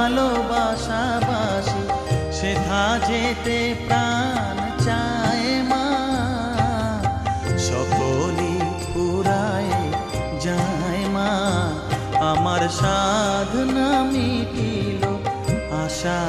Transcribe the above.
ভালোবাসাবাসি সেথা যেতে প্রাণ চায় মা। সকলি পুরায় যায় মা। আমার সাধনা মিটিল আশা